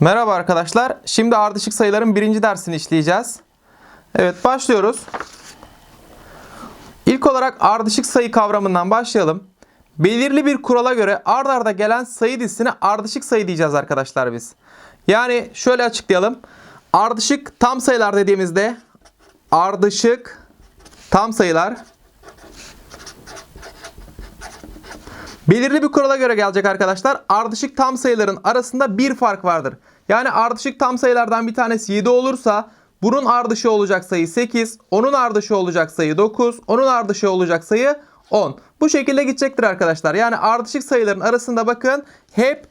Merhaba arkadaşlar. Şimdi ardışık sayıların birinci dersini işleyeceğiz. Evet başlıyoruz. İlk olarak ardışık sayı kavramından başlayalım. Belirli bir kurala göre ard arda gelen sayı dizisine ardışık sayı diyeceğiz arkadaşlar biz. Yani şöyle açıklayalım. Ardışık tam sayılar dediğimizde ardışık tam sayılar Belirli bir kurala göre gelecek arkadaşlar. Ardışık tam sayıların arasında bir fark vardır. Yani ardışık tam sayılardan bir tanesi 7 olursa bunun ardışı olacak sayı 8, onun ardışı olacak sayı 9, onun ardışı olacak sayı 10. Bu şekilde gidecektir arkadaşlar. Yani ardışık sayıların arasında bakın hep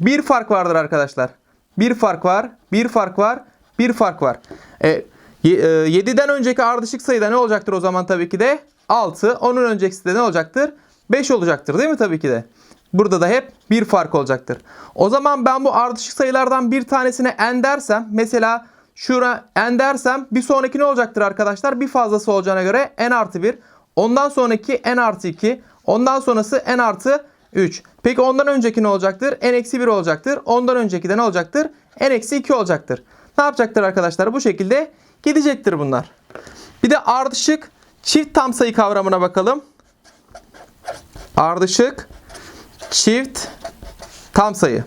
bir fark vardır arkadaşlar. Bir fark var, bir fark var, bir fark var. E, 7'den önceki ardışık sayıda ne olacaktır o zaman tabii ki de? 6. Onun öncekisi de ne olacaktır? 5 olacaktır değil mi tabii ki de? Burada da hep bir fark olacaktır. O zaman ben bu ardışık sayılardan bir tanesine n dersem mesela şura n dersem bir sonraki ne olacaktır arkadaşlar? Bir fazlası olacağına göre n artı 1. Ondan sonraki n artı 2. Ondan sonrası n artı 3. Peki ondan önceki ne olacaktır? n eksi 1 olacaktır. Ondan önceki de ne olacaktır? n eksi 2 olacaktır. Ne yapacaktır arkadaşlar? Bu şekilde gidecektir bunlar. Bir de ardışık çift tam sayı kavramına bakalım. Ardışık çift tam sayı.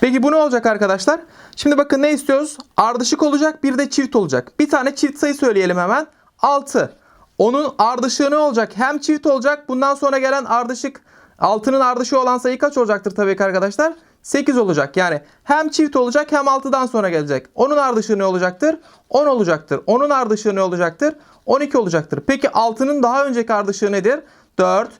Peki bu ne olacak arkadaşlar? Şimdi bakın ne istiyoruz? Ardışık olacak bir de çift olacak. Bir tane çift sayı söyleyelim hemen. 6. Onun ardışığı ne olacak? Hem çift olacak. Bundan sonra gelen ardışık 6'nın ardışığı olan sayı kaç olacaktır tabii ki arkadaşlar? 8 olacak. Yani hem çift olacak hem 6'dan sonra gelecek. Onun ardışığı ne olacaktır? 10 olacaktır. Onun ardışığı ne olacaktır? 12 olacaktır. Peki 6'nın daha önceki ardışığı nedir? 4,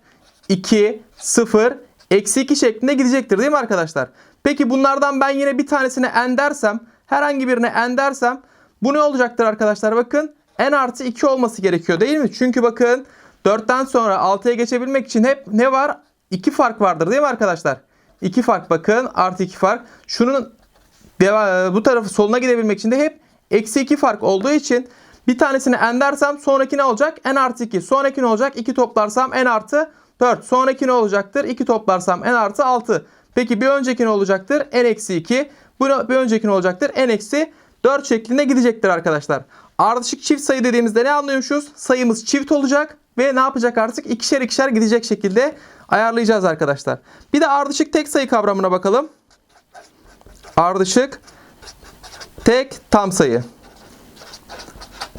2, 0, eksi 2 şeklinde gidecektir değil mi arkadaşlar? Peki bunlardan ben yine bir tanesine n dersem, herhangi birine n dersem bu ne olacaktır arkadaşlar? Bakın n artı 2 olması gerekiyor değil mi? Çünkü bakın 4'ten sonra 6'ya geçebilmek için hep ne var? 2 fark vardır değil mi arkadaşlar? 2 fark bakın artı 2 fark. Şunun bu tarafı soluna gidebilmek için de hep eksi 2 fark olduğu için bir tanesini n dersem sonraki ne olacak? n artı 2. Sonraki ne olacak? 2 toplarsam n artı 4. Sonraki ne olacaktır? 2 toplarsam n artı 6. Peki bir önceki ne olacaktır? n eksi 2. Bu bir önceki ne olacaktır? n eksi 4 şeklinde gidecektir arkadaşlar. Ardışık çift sayı dediğimizde ne anlıyormuşuz? Sayımız çift olacak ve ne yapacak artık? İkişer ikişer gidecek şekilde ayarlayacağız arkadaşlar. Bir de ardışık tek sayı kavramına bakalım. Ardışık tek tam sayı.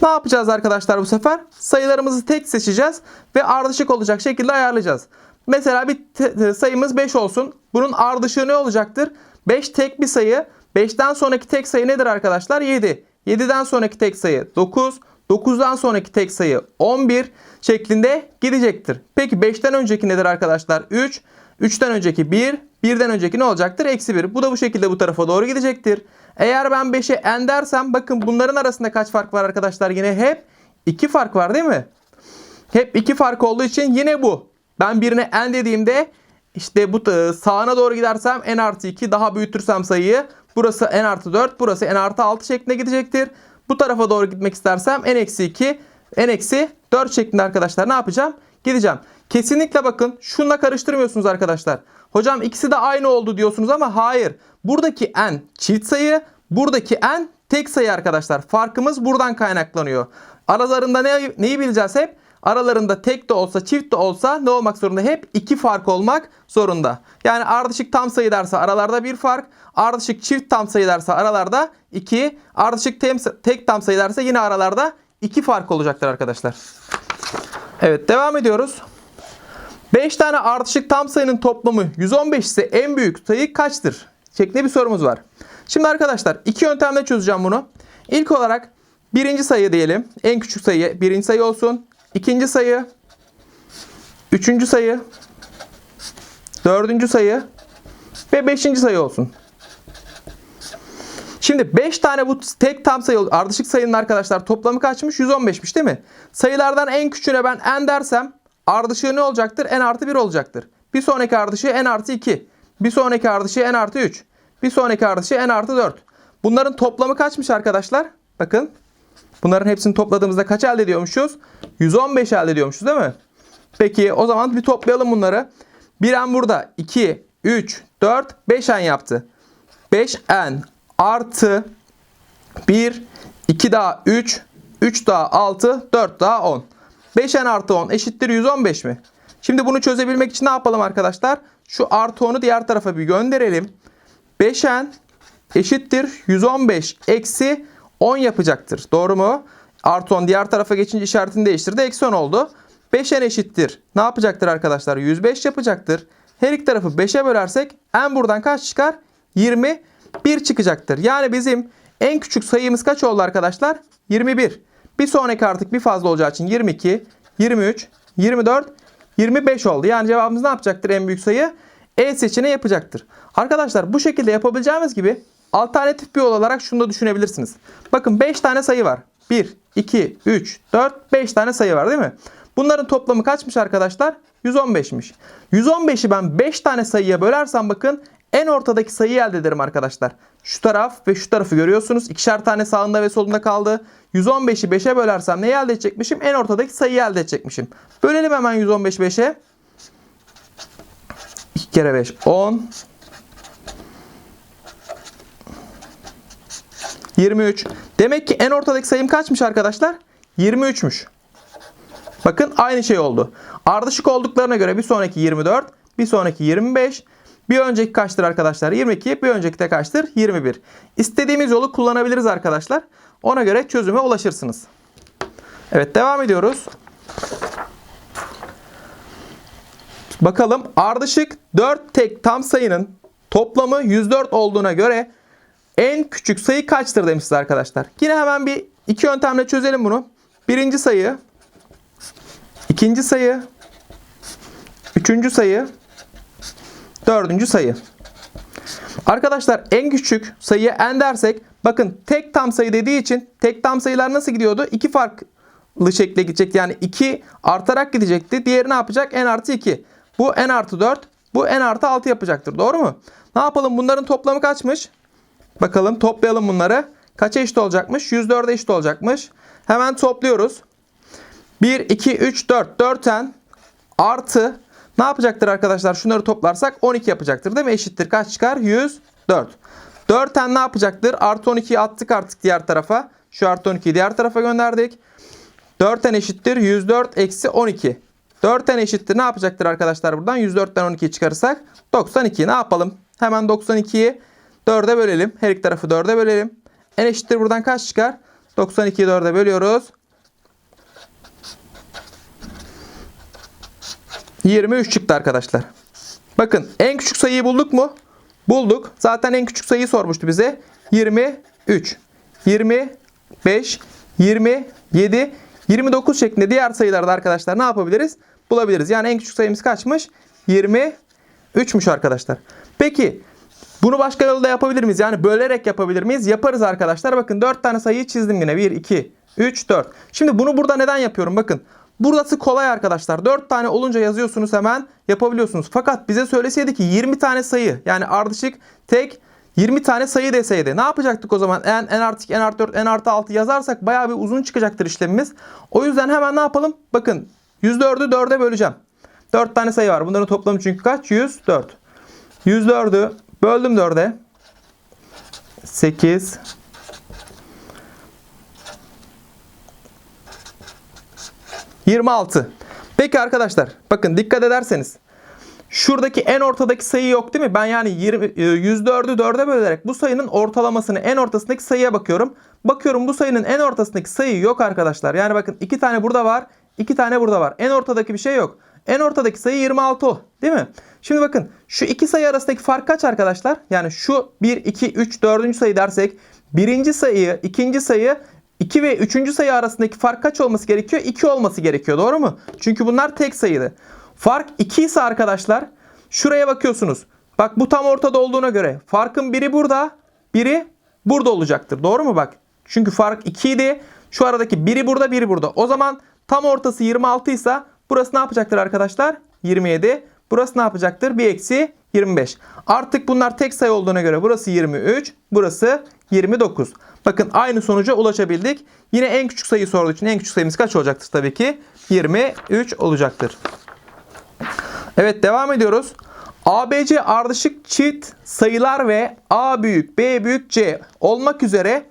Ne yapacağız arkadaşlar bu sefer? Sayılarımızı tek seçeceğiz ve ardışık olacak şekilde ayarlayacağız. Mesela bir sayımız 5 olsun. Bunun ardışığı ne olacaktır? 5 tek bir sayı. 5'ten sonraki tek sayı nedir arkadaşlar? 7. 7'den sonraki tek sayı 9. 9'dan sonraki tek sayı 11 şeklinde gidecektir. Peki 5'ten önceki nedir arkadaşlar? 3. 3'ten önceki 1. 1'den önceki ne olacaktır? Eksi 1. Bu da bu şekilde bu tarafa doğru gidecektir. Eğer ben 5'e n dersem bakın bunların arasında kaç fark var arkadaşlar? Yine hep 2 fark var değil mi? Hep 2 fark olduğu için yine bu. Ben birine n dediğimde işte bu sağına doğru gidersem n artı 2 daha büyütürsem sayıyı burası n artı 4 burası n artı 6 şeklinde gidecektir. Bu tarafa doğru gitmek istersem n eksi 2 n eksi 4 şeklinde arkadaşlar ne yapacağım? Gideceğim. Kesinlikle bakın şunla karıştırmıyorsunuz arkadaşlar. Hocam ikisi de aynı oldu diyorsunuz ama hayır. Buradaki n çift sayı, buradaki n tek sayı arkadaşlar. Farkımız buradan kaynaklanıyor. Aralarında ne, neyi bileceğiz hep? Aralarında tek de olsa çift de olsa ne olmak zorunda? Hep iki fark olmak zorunda. Yani ardışık tam sayı derse aralarda bir fark. Ardışık çift tam sayı derse aralarda iki. Ardışık tek tam sayı derse yine aralarda iki fark olacaktır arkadaşlar. Evet devam ediyoruz. 5 tane ardışık tam sayının toplamı 115 ise en büyük sayı kaçtır? Şeklinde bir sorumuz var. Şimdi arkadaşlar iki yöntemle çözeceğim bunu. İlk olarak birinci sayı diyelim. En küçük sayı birinci sayı olsun. İkinci sayı. Üçüncü sayı. Dördüncü sayı. Ve beşinci sayı olsun. Şimdi 5 tane bu tek tam sayı ardışık sayının arkadaşlar toplamı kaçmış? 115'miş değil mi? Sayılardan en küçüğüne ben n dersem ardışığı ne olacaktır? n artı 1 olacaktır. Bir sonraki ardışığı n artı 2. Bir sonraki ardışığı n artı 3. Bir sonraki ardışığı n artı 4. Bunların toplamı kaçmış arkadaşlar? Bakın. Bunların hepsini topladığımızda kaç elde ediyormuşuz? 115 elde ediyormuşuz değil mi? Peki o zaman bir toplayalım bunları. Bir n burada 2, 3, 4, 5 n yaptı. 5n artı 1, 2 daha 3, 3 daha 6, 4 daha 10. 5n artı 10 eşittir 115 mi? Şimdi bunu çözebilmek için ne yapalım arkadaşlar? Şu artı 10'u diğer tarafa bir gönderelim. 5n eşittir 115 eksi 10 yapacaktır. Doğru mu? Artı 10 diğer tarafa geçince işaretini değiştirdi. Eksi 10 oldu. 5n eşittir. Ne yapacaktır arkadaşlar? 105 yapacaktır. Her iki tarafı 5'e bölersek n buradan kaç çıkar? 21 çıkacaktır. Yani bizim en küçük sayımız kaç oldu arkadaşlar? 21. Bir sonraki artık bir fazla olacağı için 22, 23, 24, 25 oldu. Yani cevabımız ne yapacaktır en büyük sayı? E seçeneği yapacaktır. Arkadaşlar bu şekilde yapabileceğimiz gibi alternatif bir yol olarak şunu da düşünebilirsiniz. Bakın 5 tane sayı var. 1, 2, 3, 4, 5 tane sayı var değil mi? Bunların toplamı kaçmış arkadaşlar? 115'miş. 115'i ben 5 tane sayıya bölersem bakın en ortadaki sayıyı elde ederim arkadaşlar. Şu taraf ve şu tarafı görüyorsunuz. İkişer tane sağında ve solunda kaldı. 115'i 5'e bölersem neyi elde edecekmişim? En ortadaki sayıyı elde edecekmişim. Bölelim hemen 115 5'e. 2 kere 5 10. 23. Demek ki en ortadaki sayım kaçmış arkadaşlar? 23'müş. Bakın aynı şey oldu. Ardışık olduklarına göre bir sonraki 24, bir sonraki 25, bir önceki kaçtır arkadaşlar? 22, bir önceki de kaçtır? 21. İstediğimiz yolu kullanabiliriz arkadaşlar. Ona göre çözüme ulaşırsınız. Evet devam ediyoruz. Bakalım ardışık 4 tek tam sayının toplamı 104 olduğuna göre en küçük sayı kaçtır demişiz arkadaşlar. Yine hemen bir iki yöntemle çözelim bunu. Birinci sayı, ikinci sayı, üçüncü sayı, dördüncü sayı. Arkadaşlar en küçük sayıya n dersek bakın tek tam sayı dediği için tek tam sayılar nasıl gidiyordu? İki farklı şekle gidecekti. Yani 2 artarak gidecekti. Diğeri ne yapacak? n artı 2. Bu n artı 4. Bu n artı 6 yapacaktır. Doğru mu? Ne yapalım? Bunların toplamı kaçmış? Bakalım toplayalım bunları. Kaça eşit olacakmış? 104'e eşit olacakmış. Hemen topluyoruz. 1, 2, 3, 4. 4n artı ne yapacaktır arkadaşlar? Şunları toplarsak 12 yapacaktır değil mi? Eşittir. Kaç çıkar? 104. 4n ne yapacaktır? Artı 12'yi attık artık diğer tarafa. Şu artı 12'yi diğer tarafa gönderdik. 4n eşittir 104 eksi 12. 4n eşittir ne yapacaktır arkadaşlar buradan? 104'ten 12'yi çıkarırsak 92. Ne yapalım? Hemen 92'yi 4'e bölelim. Her iki tarafı 4'e bölelim. n eşittir buradan kaç çıkar? 92'yi 4'e bölüyoruz. 23 çıktı arkadaşlar. Bakın en küçük sayıyı bulduk mu? Bulduk. Zaten en küçük sayıyı sormuştu bize. 23, 25, 27, 29 şeklinde diğer sayılarda arkadaşlar ne yapabiliriz? Bulabiliriz. Yani en küçük sayımız kaçmış? 23'müş arkadaşlar. Peki bunu başka yolda yapabilir miyiz? Yani bölerek yapabilir miyiz? Yaparız arkadaşlar. Bakın 4 tane sayıyı çizdim yine. 1, 2, 3, 4. Şimdi bunu burada neden yapıyorum? Bakın Burası kolay arkadaşlar. 4 tane olunca yazıyorsunuz hemen yapabiliyorsunuz. Fakat bize söyleseydi ki 20 tane sayı yani ardışık tek 20 tane sayı deseydi ne yapacaktık o zaman? n, n artı 2, n artı 4, n artı 6 yazarsak bayağı bir uzun çıkacaktır işlemimiz. O yüzden hemen ne yapalım? Bakın 104'ü 4'e böleceğim. 4 tane sayı var. Bunların toplamı çünkü kaç? 104. 104'ü böldüm 4'e. 8 26. Peki arkadaşlar bakın dikkat ederseniz şuradaki en ortadaki sayı yok değil mi? Ben yani 20, 104'ü 4'e bölerek bu sayının ortalamasını en ortasındaki sayıya bakıyorum. Bakıyorum bu sayının en ortasındaki sayı yok arkadaşlar. Yani bakın 2 tane burada var 2 tane burada var. En ortadaki bir şey yok. En ortadaki sayı 26 o değil mi? Şimdi bakın şu iki sayı arasındaki fark kaç arkadaşlar? Yani şu 1, 2, 3, 4. sayı dersek birinci sayı, ikinci sayı 2 ve 3. sayı arasındaki fark kaç olması gerekiyor? 2 olması gerekiyor. Doğru mu? Çünkü bunlar tek sayıydı. Fark 2 ise arkadaşlar şuraya bakıyorsunuz. Bak bu tam ortada olduğuna göre farkın biri burada, biri burada olacaktır. Doğru mu bak? Çünkü fark 2 idi. Şu aradaki biri burada, biri burada. O zaman tam ortası 26 ise burası ne yapacaktır arkadaşlar? 27. Burası ne yapacaktır? 1 eksi 25. Artık bunlar tek sayı olduğuna göre burası 23, burası 29. Bakın aynı sonuca ulaşabildik. Yine en küçük sayı sorduğu için en küçük sayımız kaç olacaktır tabii ki? 23 olacaktır. Evet devam ediyoruz. ABC ardışık çift sayılar ve A büyük, B büyük, C olmak üzere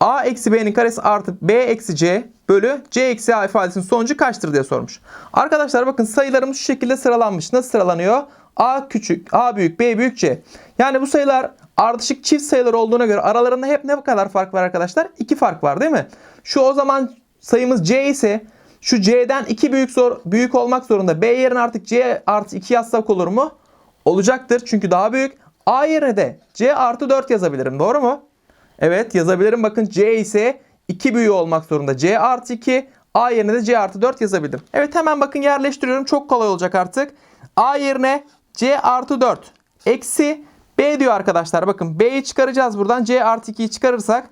A eksi B'nin karesi artı B eksi C bölü C eksi A ifadesinin sonucu kaçtır diye sormuş. Arkadaşlar bakın sayılarımız şu şekilde sıralanmış. Nasıl sıralanıyor? A küçük, A büyük, B büyük, C. Yani bu sayılar ardışık çift sayılar olduğuna göre aralarında hep ne kadar fark var arkadaşlar? 2 fark var değil mi? Şu o zaman sayımız C ise şu C'den 2 büyük zor, büyük olmak zorunda. B yerine artık C artı 2 yazsak olur mu? Olacaktır çünkü daha büyük. A yerine de C artı 4 yazabilirim. Doğru mu? Evet yazabilirim. Bakın C ise 2 büyüğü olmak zorunda. C artı 2. A yerine de C artı 4 yazabilirim. Evet hemen bakın yerleştiriyorum. Çok kolay olacak artık. A yerine C artı 4. Eksi B diyor arkadaşlar. Bakın B'yi çıkaracağız buradan. C artı 2'yi çıkarırsak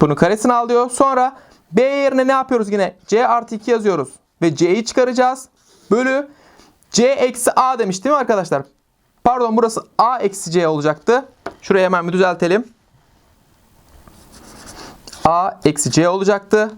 bunu karesini alıyor. Sonra B yerine ne yapıyoruz yine? C artı 2 yazıyoruz. Ve C'yi çıkaracağız. Bölü C eksi A demiş değil mi arkadaşlar? Pardon burası A eksi C olacaktı. Şurayı hemen bir düzeltelim. A eksi C olacaktı.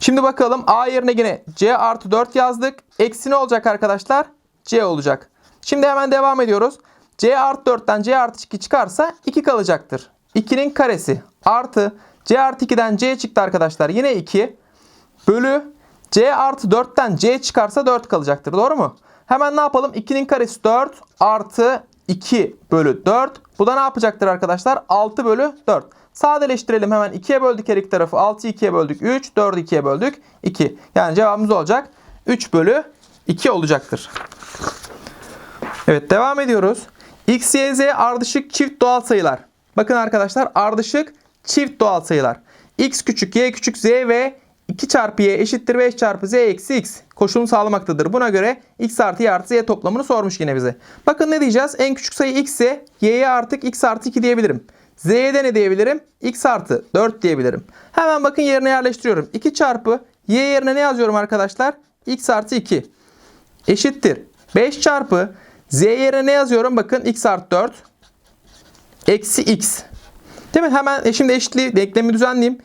Şimdi bakalım A yerine yine C artı 4 yazdık. Eksi ne olacak arkadaşlar? C olacak. Şimdi hemen devam ediyoruz. C artı 4'ten C artı 2 çıkarsa 2 kalacaktır. 2'nin karesi artı C artı 2'den C çıktı arkadaşlar. Yine 2 bölü C artı 4'ten C çıkarsa 4 kalacaktır. Doğru mu? Hemen ne yapalım? 2'nin karesi 4 artı 2 bölü 4. Bu da ne yapacaktır arkadaşlar? 6 bölü 4. Sadeleştirelim hemen 2'ye böldük her iki tarafı. 6'yı 2'ye böldük 3. 4'ü 2'ye böldük 2. Yani cevabımız olacak 3 bölü 2 olacaktır. Evet devam ediyoruz. X, Y, Z ardışık çift doğal sayılar. Bakın arkadaşlar ardışık çift doğal sayılar. X küçük, Y küçük, Z ve 2 çarpı Y eşittir 5 çarpı Z eksi X koşulunu sağlamaktadır. Buna göre X artı Y artı Z toplamını sormuş yine bize. Bakın ne diyeceğiz? En küçük sayı X ise Y'ye artık X artı 2 diyebilirim. Z'ye de ne diyebilirim? X artı 4 diyebilirim. Hemen bakın yerine yerleştiriyorum. 2 çarpı Y yerine ne yazıyorum arkadaşlar? X artı 2 eşittir. 5 çarpı Z yerine ne yazıyorum? Bakın X artı 4 eksi X. Değil mi? Hemen e, şimdi eşitliği denklemi düzenleyeyim.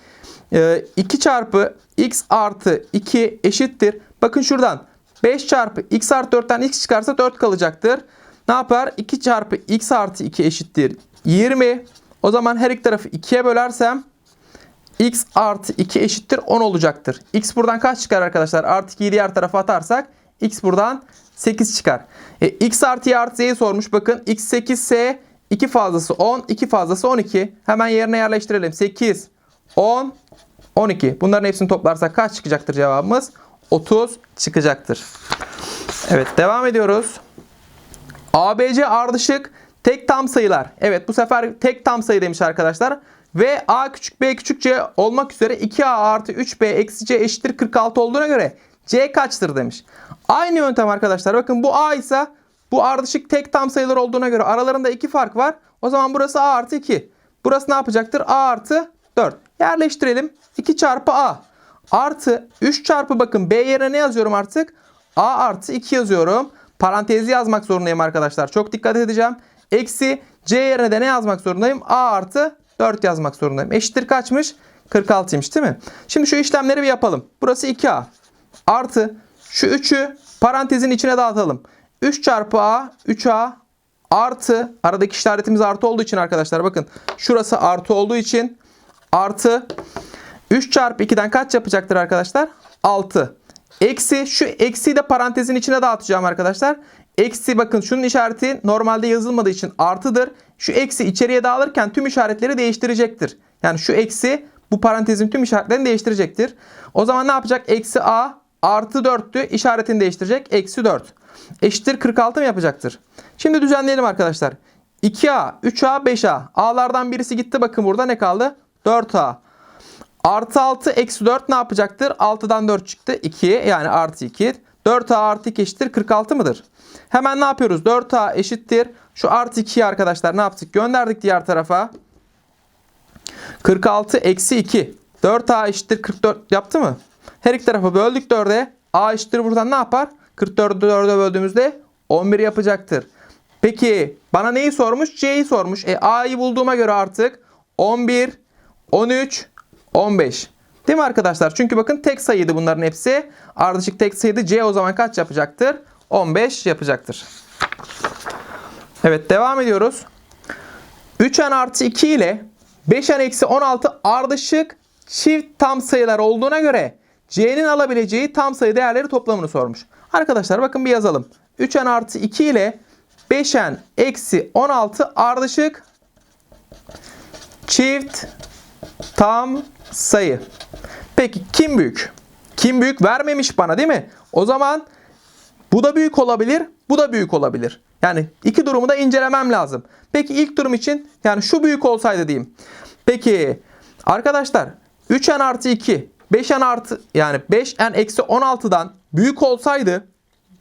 Ee, 2 çarpı X artı 2 eşittir. Bakın şuradan 5 çarpı X artı 4'ten X çıkarsa 4 kalacaktır. Ne yapar? 2 çarpı X artı 2 eşittir 20. O zaman her iki tarafı 2'ye bölersem X artı 2 eşittir 10 olacaktır. X buradan kaç çıkar arkadaşlar? Artı 2'yi diğer tarafa atarsak X buradan 8 çıkar. E, X artı Y artı Z'yi sormuş. Bakın X 8 ise 2 fazlası 10, 2 fazlası 12. Hemen yerine yerleştirelim. 8, 10, 12. Bunların hepsini toplarsak kaç çıkacaktır cevabımız? 30 çıkacaktır. Evet devam ediyoruz. ABC ardışık tek tam sayılar. Evet bu sefer tek tam sayı demiş arkadaşlar. Ve A küçük B küçük C olmak üzere 2A artı 3B eksi C eşittir 46 olduğuna göre C kaçtır demiş. Aynı yöntem arkadaşlar. Bakın bu A ise bu ardışık tek tam sayılar olduğuna göre aralarında 2 fark var. O zaman burası A artı 2. Burası ne yapacaktır? A artı 4. Yerleştirelim. 2 çarpı A artı 3 çarpı bakın B yerine ne yazıyorum artık? A artı 2 yazıyorum. Parantezi yazmak zorundayım arkadaşlar. Çok dikkat edeceğim. Eksi C yerine de ne yazmak zorundayım? A artı 4 yazmak zorundayım. Eşittir kaçmış? 46'ymış değil mi? Şimdi şu işlemleri bir yapalım. Burası 2A. Artı şu 3'ü parantezin içine dağıtalım. 3 çarpı A 3A artı aradaki işaretimiz artı olduğu için arkadaşlar bakın şurası artı olduğu için artı 3 çarpı 2'den kaç yapacaktır arkadaşlar? 6. Eksi şu eksiyi de parantezin içine dağıtacağım arkadaşlar. Eksi bakın şunun işareti normalde yazılmadığı için artıdır. Şu eksi içeriye dağılırken tüm işaretleri değiştirecektir. Yani şu eksi bu parantezin tüm işaretlerini değiştirecektir. O zaman ne yapacak? Eksi a artı 4'tü. İşaretini değiştirecek. Eksi 4. Eşittir 46 mı yapacaktır? Şimdi düzenleyelim arkadaşlar. 2a, 3a, 5a. A'lardan birisi gitti. Bakın burada ne kaldı? 4a. Artı 6 eksi 4 ne yapacaktır? 6'dan 4 çıktı. 2 yani artı 2. 4a artı 2 eşittir 46 mıdır? Hemen ne yapıyoruz? 4a eşittir. Şu artı 2'yi arkadaşlar ne yaptık? Gönderdik diğer tarafa. 46 eksi 2. 4a eşittir 44 yaptı mı? Her iki tarafa böldük 4'e. a eşittir buradan ne yapar? 44'ü 4'e böldüğümüzde 11 yapacaktır. Peki bana neyi sormuş? C'yi sormuş. E a'yı bulduğuma göre artık 11, 13, 15. Değil mi arkadaşlar? Çünkü bakın tek sayıydı bunların hepsi. Ardışık tek sayıydı. C o zaman kaç yapacaktır? 15 yapacaktır. Evet devam ediyoruz. 3n artı 2 ile 5n eksi 16 ardışık çift tam sayılar olduğuna göre c'nin alabileceği tam sayı değerleri toplamını sormuş. Arkadaşlar bakın bir yazalım. 3n artı 2 ile 5n eksi 16 ardışık çift tam sayı. Peki kim büyük? Kim büyük vermemiş bana değil mi? O zaman bu da büyük olabilir, bu da büyük olabilir. Yani iki durumu da incelemem lazım. Peki ilk durum için yani şu büyük olsaydı diyeyim. Peki arkadaşlar 3n artı 2 5n artı yani 5n eksi 16'dan büyük olsaydı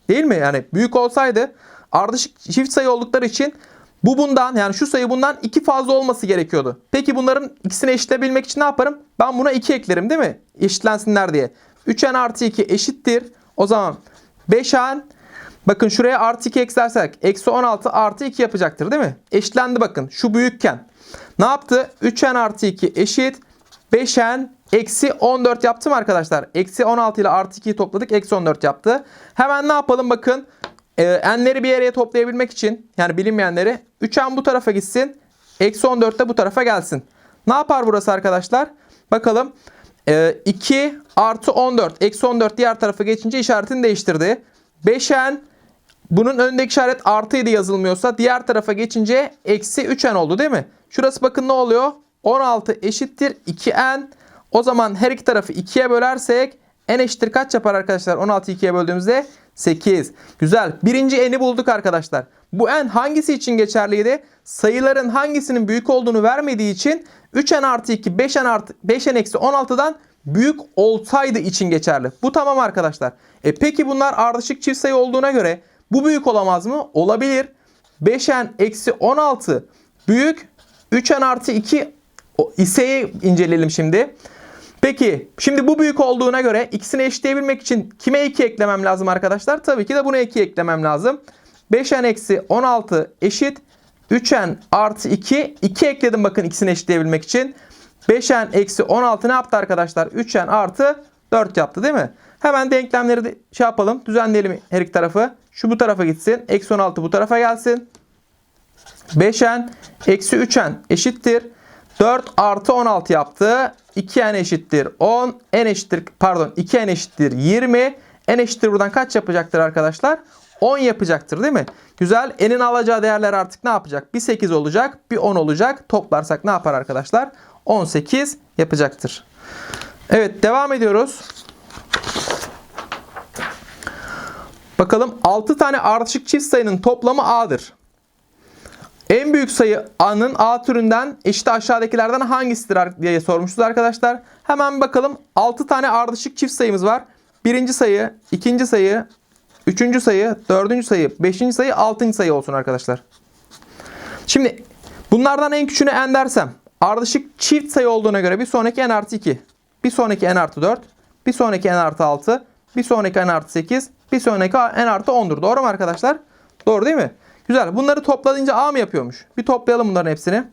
değil mi? Yani büyük olsaydı ardışık çift sayı oldukları için bu bundan yani şu sayı bundan 2 fazla olması gerekiyordu. Peki bunların ikisini eşitleyebilmek için ne yaparım? Ben buna 2 eklerim değil mi? Eşitlensinler diye. 3n artı 2 eşittir. O zaman 5n bakın şuraya artı 2 eklersek eksi 16 artı 2 yapacaktır değil mi? Eşitlendi bakın şu büyükken. Ne yaptı? 3n artı 2 eşit 5n eksi 14 yaptım arkadaşlar. Eksi 16 ile artı 2'yi topladık. Eksi 14 yaptı. Hemen ne yapalım bakın. Ee, n'leri bir yere toplayabilmek için yani bilinmeyenleri 3n bu tarafa gitsin. Eksi 14 de bu tarafa gelsin. Ne yapar burası arkadaşlar? Bakalım. Ee, 2 artı 14. Eksi 14 diğer tarafa geçince işaretini değiştirdi. 5n bunun önündeki işaret artıydı yazılmıyorsa diğer tarafa geçince eksi 3n oldu değil mi? Şurası bakın ne oluyor? 16 eşittir 2n. O zaman her iki tarafı 2'ye bölersek n eşittir kaç yapar arkadaşlar? 16'yı 2'ye böldüğümüzde 8. Güzel. Birinci n'i bulduk arkadaşlar. Bu n hangisi için geçerliydi? Sayıların hangisinin büyük olduğunu vermediği için 3n artı 2 5n artı 5n eksi 16'dan büyük olsaydı için geçerli. Bu tamam arkadaşlar. E peki bunlar ardışık çift sayı olduğuna göre bu büyük olamaz mı? Olabilir. 5n eksi 16 büyük 3n artı 2 iseyi inceleyelim şimdi. Peki şimdi bu büyük olduğuna göre ikisini eşitleyebilmek için kime 2 eklemem lazım arkadaşlar? Tabii ki de buna 2 eklemem lazım. 5n eksi 16 eşit 3n artı 2. 2 ekledim bakın ikisini eşitleyebilmek için. 5n eksi 16 ne yaptı arkadaşlar? 3n artı 4 yaptı değil mi? Hemen denklemleri de şey yapalım. Düzenleyelim her iki tarafı. Şu bu tarafa gitsin. Eksi 16 bu tarafa gelsin. 5n eksi 3n eşittir. 4 artı 16 yaptı. 2n eşittir 10. n eşittir pardon 2n eşittir 20. n eşittir buradan kaç yapacaktır arkadaşlar? 10 yapacaktır değil mi? Güzel. N'in alacağı değerler artık ne yapacak? Bir 8 olacak. Bir 10 olacak. Toplarsak ne yapar arkadaşlar? 18 yapacaktır. Evet devam ediyoruz. Bakalım 6 tane ardışık çift sayının toplamı A'dır. En büyük sayı A'nın A türünden eşit aşağıdakilerden hangisidir diye sormuşuz arkadaşlar. Hemen bakalım 6 tane ardışık çift sayımız var. Birinci sayı, ikinci sayı, üçüncü sayı, dördüncü sayı, beşinci sayı, altıncı sayı olsun arkadaşlar. Şimdi bunlardan en küçüğüne n dersem ardışık çift sayı olduğuna göre bir sonraki n artı 2, bir sonraki n artı 4, bir sonraki n artı 6, bir sonraki n artı 8, bir sonraki n artı 10'dur. Doğru mu arkadaşlar? Doğru değil mi? Güzel. Bunları toplayınca A mı yapıyormuş? Bir toplayalım bunların hepsini.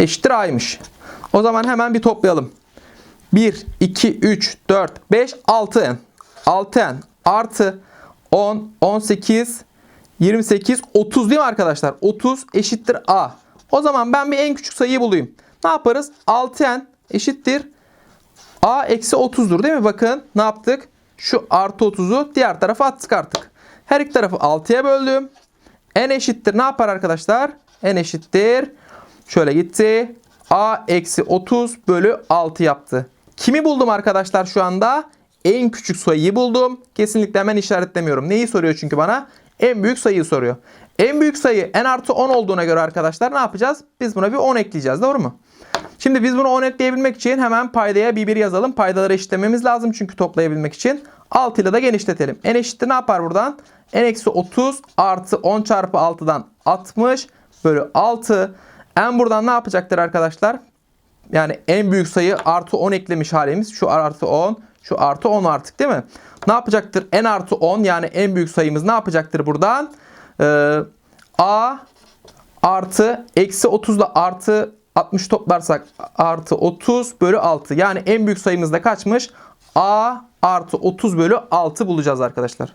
Eşittir A'ymış. O zaman hemen bir toplayalım. 1, 2, 3, 4, 5, 6n. 6n artı 10, 18, 28, 30 değil mi arkadaşlar? 30 eşittir A. O zaman ben bir en küçük sayıyı bulayım. Ne yaparız? 6n eşittir A eksi 30'dur değil mi? Bakın ne yaptık? Şu artı 30'u diğer tarafa attık artık. Her iki tarafı 6'ya böldüm. n eşittir ne yapar arkadaşlar? n eşittir. Şöyle gitti. a eksi 30 bölü 6 yaptı. Kimi buldum arkadaşlar şu anda? En küçük sayıyı buldum. Kesinlikle hemen işaretlemiyorum. Neyi soruyor çünkü bana? En büyük sayıyı soruyor. En büyük sayı n artı 10 olduğuna göre arkadaşlar ne yapacağız? Biz buna bir 10 ekleyeceğiz. Doğru mu? Şimdi biz bunu 10 ekleyebilmek için hemen paydaya bir bir yazalım. Paydaları eşitlememiz lazım çünkü toplayabilmek için. 6 ile de genişletelim. n eşittir ne yapar buradan? n eksi 30 artı 10 çarpı 6'dan 60 bölü 6. n buradan ne yapacaktır arkadaşlar? Yani en büyük sayı artı 10 eklemiş halimiz. Şu artı 10, şu artı 10 artık değil mi? Ne yapacaktır? n artı 10 yani en büyük sayımız ne yapacaktır buradan? Ee, a artı eksi 30 ile artı 60 toplarsak artı 30 bölü 6. Yani en büyük sayımız da kaçmış? A artı 30 bölü 6 bulacağız arkadaşlar.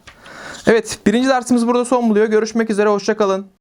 Evet birinci dersimiz burada son buluyor. Görüşmek üzere hoşçakalın.